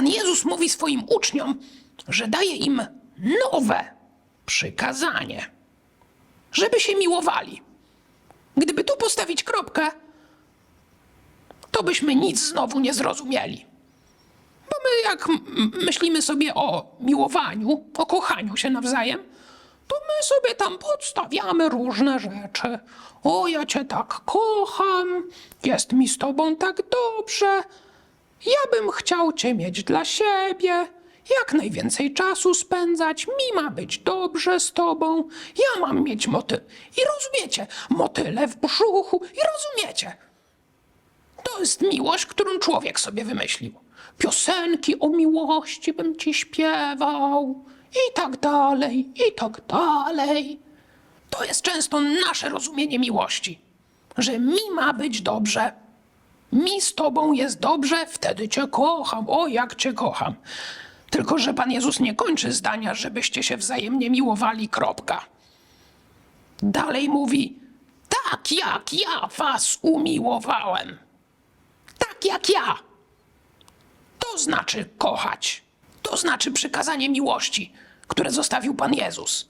Pan Jezus mówi swoim uczniom, że daje im nowe przykazanie, żeby się miłowali. Gdyby tu postawić kropkę, to byśmy nic znowu nie zrozumieli. Bo my, jak myślimy sobie o miłowaniu, o kochaniu się nawzajem, to my sobie tam podstawiamy różne rzeczy. O, ja cię tak kocham, jest mi z tobą tak dobrze. Ja bym chciał cię mieć dla siebie, jak najwięcej czasu spędzać, mi ma być dobrze z tobą, ja mam mieć moty. I rozumiecie, motyle w brzuchu, i rozumiecie. To jest miłość, którą człowiek sobie wymyślił. Piosenki o miłości bym ci śpiewał, i tak dalej, i tak dalej. To jest często nasze rozumienie miłości, że mi ma być dobrze. Mi z tobą jest dobrze, wtedy cię kocham. O, jak cię kocham. Tylko, że Pan Jezus nie kończy zdania, żebyście się wzajemnie miłowali, kropka. Dalej mówi, tak jak ja was umiłowałem. Tak jak ja. To znaczy kochać. To znaczy przykazanie miłości, które zostawił Pan Jezus.